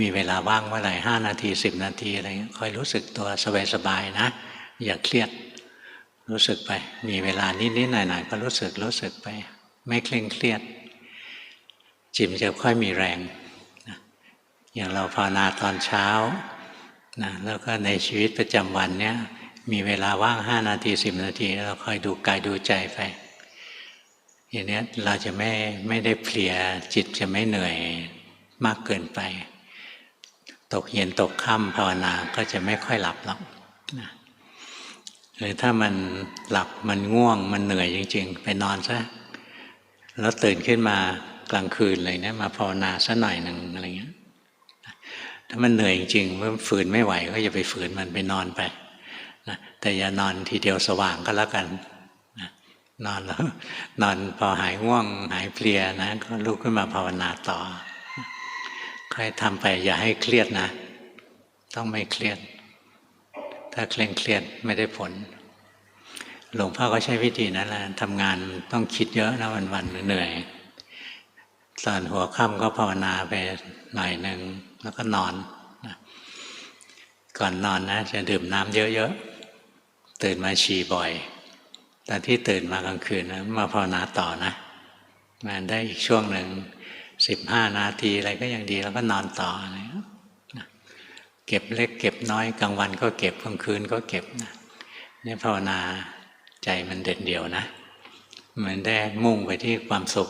มีเวลาว่างเมื่อไหร่ห้านาทีสิบนาทีอะไรเงี้ยคอยรู้สึกตัวสบายๆนะ อย่าเครียดรู้สึกไป มีเวลานิดๆหน่อยๆก็รู้สึกรู้สึกไป ไม่เคร่งเครียด จิตมันจะค่อยมีแรงนะอย่างเราภาวนาตอนเช้านะแล้วก็ในชีวิตประจำวันเนี้ยมีเวลาว่างห้านาทีสิบนาที เราคอยดูกายดูใจไปอย่างนี้เราจะไม่ไม่ได้เพลียจิตจะไม่เหนื่อยมากเกินไป ตกเย็นตกค่ำภาวนาก็จะไม่ค่อยหลับหรอกนะหรือถ้ามันหลับมันง่วงมันเหนื่อยจริง ๆ ไปนอนซะแล้วตื่นขึ้นมากลางคืนเลยเนะมาภาวนาสัหน่อยหนึ่งอะไรเงี้ยถ้ามันเหนื่อยจริงๆเมื่อฝืนไม่ไหวก็อย่าไปฝืนมันไปนอนไปนะแต่อย่านอนทีเดียวสว่างก็แล้วกันนะนอนแล้วนอนพอหายง่วงหายเพลียนะก็ลุกขึ้นมาภาวนาต่อ ใค่อยทำไปอย่าให้เครียดนะ ต้องไม่เครียด ถ้าเคร่งเครียดไม่ได้ผล หลวงพ่อก็ใช้วิธีนั้นแหละทำงานต้องคิดเยอะนะวันๆเหนื่อยตอนหัวค่ำก็ภาวนาไปหน่อยหนึ่งแล้วก็นอนนะก่อนนอนนะจะดื่มน้ำเยอะๆ ตื่นมาฉี่บ่อยตอนที่ตื่นมากลางคืนนะมาภาวนาต่อนะมาได้อีกช่วงหนึ่ง สิบห้านาทีอะไรก็ยังดีแล้วก็นอนต่อนะเก็บเล็กเก็บน้อยกลางวันก็เก็บกลางคืนก็เก็บนะนี่ภาวนาใจมันเด่นเดี่ยวนะมันได้มุ่งไปที่ความสุข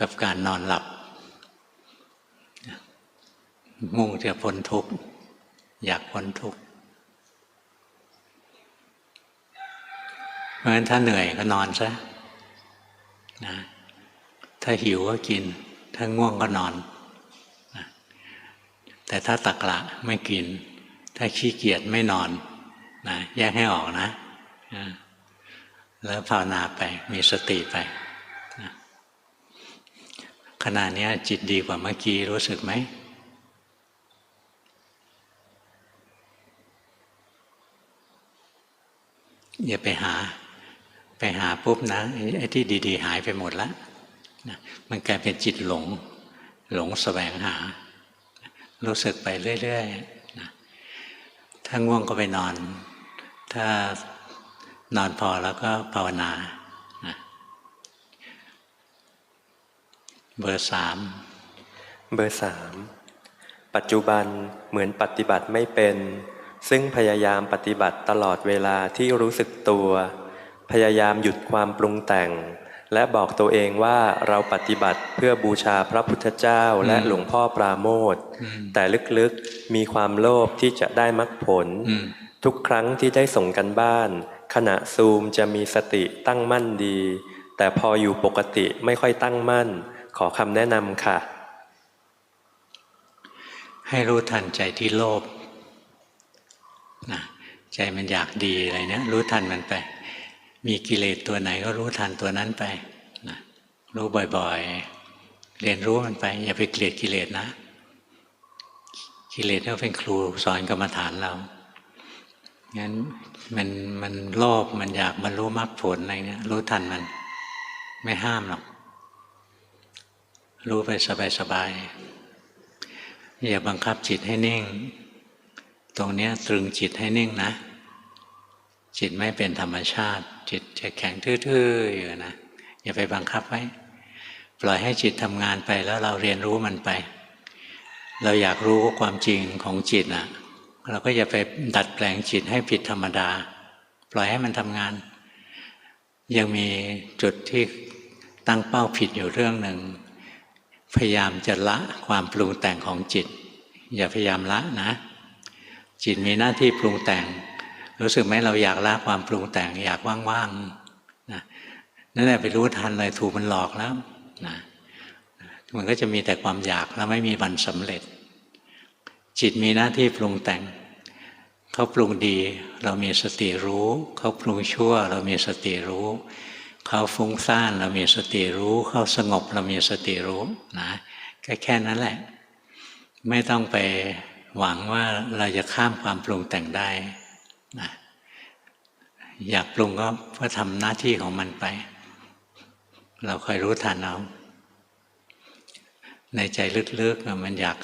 กับการนอนหลับ มุ่งจะพ้นทุกข์อยากพ้นทุกข์เพราะฉะนั้นถ้าเหนื่อยก็นอนซะนะถ้าหิวก็กิน ถ้าง่วงก็นอน แต่ถ้าตักละไม่กิน ถ้าขี้เกียจไม่นอนนะแยกให้ออกนะนะ แล้วภาวนาไปมีสติไปนะขณะนี้จิตดีกว่าเมื่อกี้รู้สึกไหมอย่าไปหา ไปหาปุ๊บนะไอ้ที่ดี ๆ หายไปหมดแล้ว นะมันกลายเป็นจิตหลง หลงสแสวงหา รู้สึกไปเรื่อยๆนะถ้าง่วงก็ไปนอน ถ้านอนพอแล้วก็ภาวนานะเบอร์สามเบอร์สามปัจจุบันเหมือนปฏิบัติไม่เป็น ซึ่งพยายามปฏิบัติตลอดเวลาที่รู้สึกตัว พยายามหยุดความปรุงแต่ง และบอกตัวเองว่าเราปฏิบัติเพื่อบูชาพระพุทธเจ้าและหลวงพ่อปราโมทแต่ลึกๆมีความโลภที่จะได้มรรคผลอืมทุกครั้งที่ได้ส่งกันบ้าน ขณะซูมจะมีสติตั้งมั่นดี แต่พออยู่ปกติไม่ค่อยตั้งมั่น ขอคำแนะนำค่ะ ให้รู้ทันใจที่โลภนะใจมันอยากดีอะไรเนี่ยรู้ทันมันไป มีกิเลสตัวไหนก็รู้ทันตัวนั้นไปนะรู้บ่อยๆ เรียนรู้มันไปอย่าไปเกลียดกิเลสนะ กิเลสเขาเป็นครูสอนกรรมฐานเรางั้นมันมันโลภมันอยากบรรลุมรรคผลอะไรเนี่ยรู้ทันมัน ไม่ห้ามหรอก รู้ไปสบายๆอย่าบังคับจิตให้นิ่ง ตรงเนี้ยตรึงจิตให้นิ่งนะ จิตไม่เป็นธรรมชาติ จิตจะแข็งทื่อๆอยู่นะอย่าไปบังคับไว้ ปล่อยให้จิตทำงานไปแล้วเราเรียนรู้มันไป เราอยากรู้ความจริงของจิตอะเราก็อย่าไปดัดแปลงจิตให้ผิดธรรมดา ปล่อยให้มันทำงาน ยังมีจุดที่ตั้งเป้าผิดอยู่เรื่องหนึ่งพยายามจะละความปรุงแต่งของจิต อย่าพยายามละนะ จิตมีหน้าที่ปรุงแต่ง รู้สึกไหมเราอยากละความปรุงแต่งอยากว่างๆนะนั่นแหละไปรู้ทันเลยถูกมันหลอกแล้วนะมันก็จะมีแต่ความอยากแล้วไม่มีวันสำเร็จ จิตมีหน้าที่ปรุงแต่ง เขาปรุงดีเรามีสติรู้ เขาปรุงชั่ว เรามีสติรู้ เขาฟุ้งซ่านเรามีสติรู้ เขาสงบเรามีสติรู้นะแค่แค่นั้นแหละ ไม่ต้องไปหวังว่าเราจะข้ามความปรุงแต่งได้ นะอยากปรุงก็ก็ทำหน้าที่ของมันไป เราคอยรู้ทันเอาในใจลึกๆมันอยาก